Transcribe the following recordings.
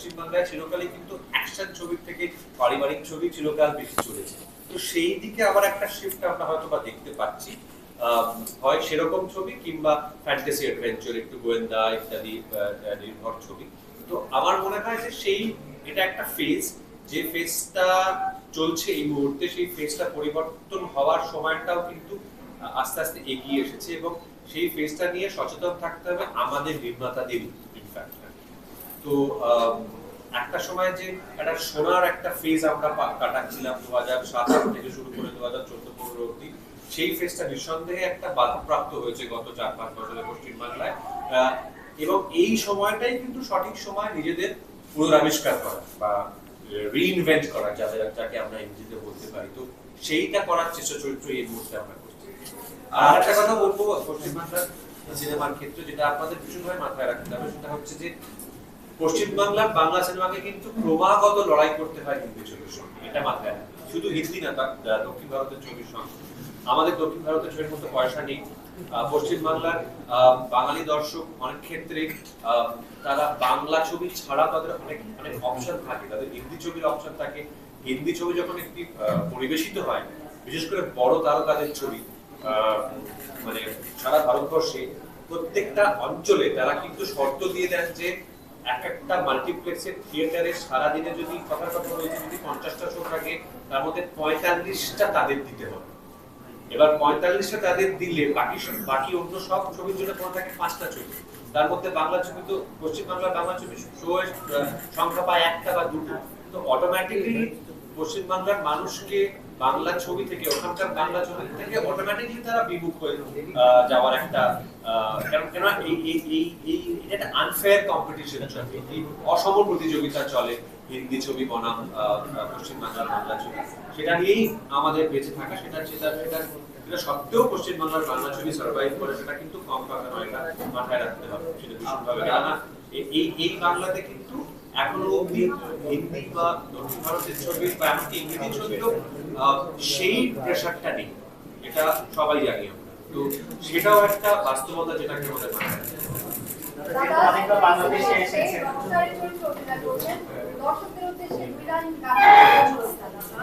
পশ্চিমবাংলায় চিরকালই কিন্তু অ্যাকশন ছবির থেকে পারিবারিক ছবি চিরকাল বেশি চলেছে। তো সেই দিকে আবার একটা শিফট আমরা হয়তো বা দেখতে পাচ্ছি। হয় সেরকম ছবি কিংবা ফ্যান্টাসি অ্যাডভেঞ্চার একটু গোয়েন্দা ইত্যাদি নির্ভর ছবি। তো আমার মনে হয় যে সেই, এটা একটা ফেজ যে ফেজটা চলছে এই মুহূর্তে, সেই ফেজটা পরিবর্তন হওয়ার সময়টাও কিন্তু আস্তে আস্তে এগিয়ে এসেছে এবং সেই ফেজটা নিয়ে সচেতন থাকতে হবে আমাদের নির্মাতাদের ইনফ্যাক্ট তো একটা সময় যে একটা সোনার একটা ফেজ আমরা কাটাচ্ছিলাম দু হাজার সাত থেকে শুরু করে দু হাজার চোদ্দ পনেরো অব্দি সেই ফেজটা নিঃসন্দেহে একটা বাধাপ্রাপ্ত হয়েছে গত চার পাঁচ বছরে পশ্চিমবাংলায়। আহ, এবং এই সময়টাই কিন্তু সঠিক সময় নিজেদের পুনরাবিষ্কার করা বা রিইনভেন্ট করা যাদের যাকে আমরা ইংরেজিতে বলতে পারি। তো সেইটা করার চেষ্টা চরিত্র এই মুহূর্তে আমরা করছি। আর একটা কথা বলব পশ্চিমবাংলার সিনেমার ক্ষেত্রে যেটা আপনাদের ভীষণভাবে মাথায় রাখতে হবে সেটা হচ্ছে যে পশ্চিমবাংলার বাংলা সিনেমাকে কিন্তু ক্রমাগত লড়াই করতে হয় হিন্দি ছবির সঙ্গে। এটা মাথায় শুধু হিন্দি না দক্ষিণ ভারতের ছবির সঙ্গে। আমাদের দক্ষিণ ভারতের ছবির মতো পয়সা নেই। আহ, পশ্চিমবাংলার আহ, বাঙালি দর্শক অনেক ক্ষেত্রে তারা বাংলা ছবি ছাড়া তাদের অনেক অনেক অপশন থাকে। তাদের হিন্দি ছবির অপশন থাকে। হিন্দি ছবি যখন একটি পরিবেশিত হয় বিশেষ করে বড় তারকাদের ছবি মানে সারা ভারতবর্ষে প্রত্যেকটা অঞ্চলে তারা কিন্তু শর্ত দিয়ে দেন যে এক একটা মাল্টিপ্লেক্সের থিয়েটারে সারাদিনে যদি কথা বলছি যদি পঞ্চাশটা শো থাকে, তার মধ্যে পঁয়তাল্লিশটা তাদের দিতে হবে। এবার পঁয়তাল্লিশটা তাদের দিলে বাকি বাকি অন্য সব ছবির জন্য থাকে পাঁচটা ছবি। তার মধ্যে বাংলা ছবি তো, পশ্চিমবাংলার বাংলা ছবি শো সংখ্যা পায় একটা বা দুটো। তো অটোমেটিকলি পশ্চিমবাংলার মানুষকে বাংলা ছবি থেকে, ওখানকার বাংলা ছবি থেকে অটোমেটিকলি তারা বিমুখ হয়ে যাওয়ার একটা কেন এই এই এই আনফেয়ার কম্পিটিশন চলে। অসম প্রতিযোগিতা চলে হিন্দি ছবি বনাম পশ্চিমবাংলার বাংলা ছবি। সেটা নিয়েই আমাদের বেঁচে থাকা, সেটা সেটা সেটা সেটা সত্ত্বেও পশ্চিমবাংলার বাংলা ছবি সার্ভাইভ করে, সেটা কিন্তু কম নয়, এটা মাথায় রাখতে হবে, সেটা ভীষণভাবে। কেননা এই এই বাংলাতে কিন্তু এখনও অবধি হিন্দি বা দক্ষিণ ভারতের ছবি বা এমনকি ইংরেজি ছবিরও সেই প্রেশারটা নেই। এটা সবাই জানি তো সেটাও একটা বাস্তবতা যেটাকে রাখতে বাংলাদেশে এসেছেন।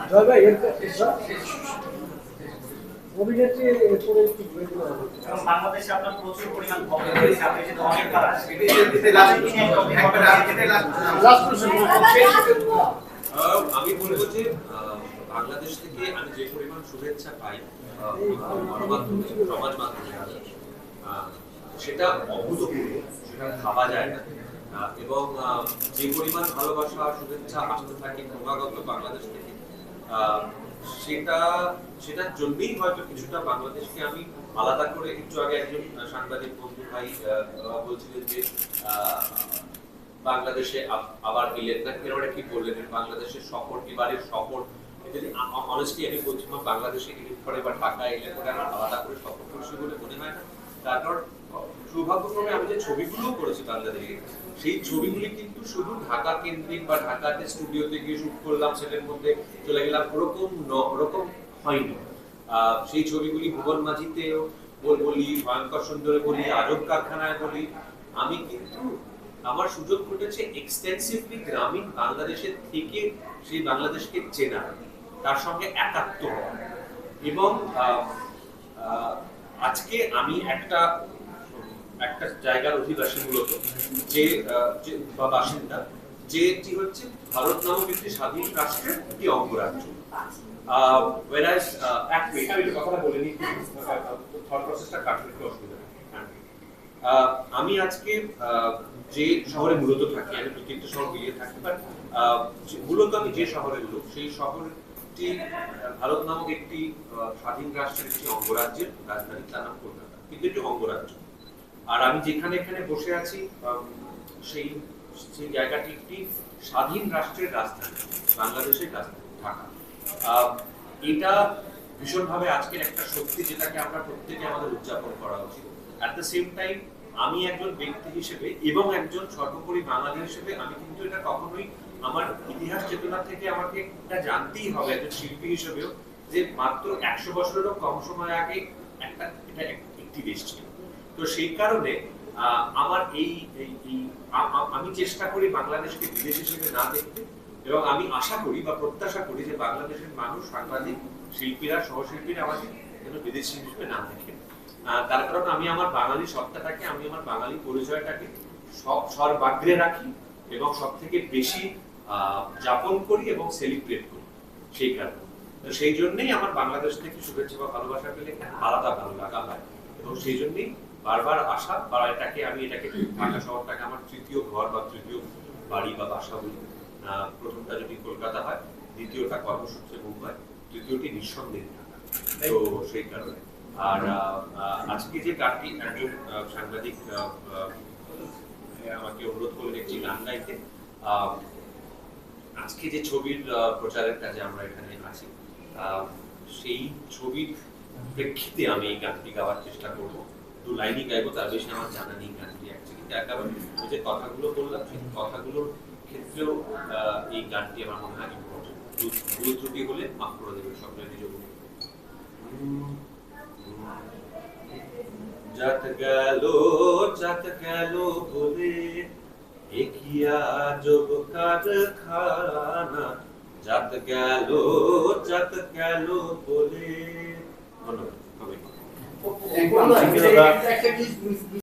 জয় ভাই অভিনেত্রী এরপরে একটু ঘুরে দিলে এবং বাংলাদেশে আপনার প্রচুর পরিমাণ ভক্ত রয়েছে আপনি যেহেতু অনেক কাজ লাস্ট প্রশ্ন আহ, আমি বলব যে বাংলাদেশ থেকে আমি যে পরিমাণ শুভেচ্ছা পাই গণমাধ্যমে সমাজ মাধ্যমে সেটা অভূতপূর্ব সেটা ভাবা যায় না। আহ, এবং আহ, যে পরিমাণ ভালোবাসা শুভেচ্ছা আসতে থাকে ক্রমাগত বাংলাদেশ থেকে সেটা সেটার জন্যই হয়তো কিছুটা বাংলাদেশকে আমি আলাদা করে একটু আগে একজন সাংবাদিক বন্ধু ভাই বলছিলেন যে বাংলাদেশে আবার এলেন না কেন কি বললেন? বাংলাদেশের সফর এবারের সফর যদি অনেস্টলি আমি বলছিলাম বাংলাদেশে এলেন পরে বা ঢাকা এলে পরে আমার আলাদা করে সফর করছি বলে মনে হয় না। তারপর সৌভাগ্যক্রমে আমি যে ছবিগুলো করেছি বাংলাদেশে সেই ছবিগুলি কিন্তু শুধু ঢাকা কেন্দ্রিক বা ঢাকাতে স্টুডিওতে গিয়ে শুট করলাম সেটার মধ্যে চলে গেলাম ওরকম ওরকম হয়নি। সেই ছবিগুলি ভুবন মাঝিতেও বলি ভয়ঙ্কর সুন্দরে বলি আরব কারখানায় বলি আমি কিন্তু আমার সুযোগ ঘটেছে এক্সটেন্সিভলি গ্রামীণ বাংলাদেশের থেকে সেই বাংলাদেশকে চেনা তার সঙ্গে একাত্ম হওয়া। এবং আজকে আমি একটা একটা জায়গার অধিবাসী মূলত যে বা বাসিন্দা যেটি হচ্ছে ভারত নামক একটি স্বাধীন রাষ্ট্রের একটি অঙ্গরাজ্য। whereas, এক মিনিট আমি বলে নিই থট প্রসেসটা হ্যাঁ। আমি আজকে যে শহরে মূলত থাকি আমি দু তিনটে শহর মিলিয়ে থাকি বাট মূলত আমি যে শহরে মূলত সেই শহরটি ভারত নামক একটি স্বাধীন রাষ্ট্রের একটি অঙ্গরাজ্যের রাজধানী তার নাম কলকাতা। কিন্তু একটি অঙ্গরাজ্য। আর আমি যেখানে এখানে বসে আছি সেই সেই জায়গাটি একটি স্বাধীন রাষ্ট্রের রাজধানী, বাংলাদেশের রাজধানী, ঢাকা। এটা ভীষণভাবে আজকের একটা সত্যি যেটাকে আমরা প্রত্যেকে আমাদের উদযাপন করা উচিত। অ্যাট দ্য সেম টাইম আমি একজন ব্যক্তি হিসেবে এবং একজন সর্বোপরি বাঙালি হিসেবে আমি কিন্তু এটা কখনোই আমার ইতিহাস চেতনা থেকে আমাকে এটা জানতেই হবে একজন শিল্পী হিসেবেও যে মাত্র একশো বছরেরও কম সময় আগে একটা, এটা এক- একটি দেশ ছিল। তো সেই কারণে আমার এই আমি চেষ্টা করি বাংলাদেশকে বিদেশ হিসেবে না দেখতে, এবং আমি আশা করি বা প্রত্যাশা করি যে বাংলাদেশের মানুষ, সাংবাদিক, শিল্পীরা, সহশিল্পীরা আমাদের যেন বিদেশি হিসেবে না দেখে। তার কারণ আমি আমার বাঙালি সত্তাটাকে, আমি আমার বাঙালি পরিচয়টাকে সব, সর্বাগ্রে রাখি এবং সব থেকে বেশি যাপন করি এবং সেলিব্রেট করি সেই কারণে। সেই জন্যই আমার বাংলাদেশ থেকে শুভেচ্ছা বা ভালোবাসা পেলে আলাদা ভালো লাগা হয়। এবং সেই জন্যই বারবার আসা বা এটাকে আমি এটাকে ঢাকা শহরটাকে আমার তৃতীয় ঘর বা তৃতীয় বাড়ি বা বাসা বলি। প্রথমটা যদি কলকাতা হয় দ্বিতীয়টা কর্মসূত্রে মুম্বাই তৃতীয়টি নিঃসন্দেহে ঢাকা। তো সেই কারণে। আর আজকে যে গানটি একজন সাংবাদিক আমাকে অনুরোধ করলেন একটি গান গাইতে আহ, আজকে যে ছবির প্রচারের কাজে আমরা এখানে আছি আহ, সেই ছবির প্রেক্ষিতে আমি এই গানটি গাওয়ার চেষ্টা করব। দু লাইনই গাইবো, তার বেশি আমার জানা নেই গানটি অ্যাকচুয়ালি তার কারণ ওই যে কথাগুলো বললাম, সেই কথাগুলোর ক্ষেত্রেও এই গানটি আমার মনে হয় ভুল ত্রুটি হলে মাফ করে দেবে সকলের নিজ যাত গেল যাত গেল বলে একিয়া যোগ কারখানা। যাত গেল যাত গেল বলে, ধন্যবাদ। সবাইকে। একটা- একটা- একটা-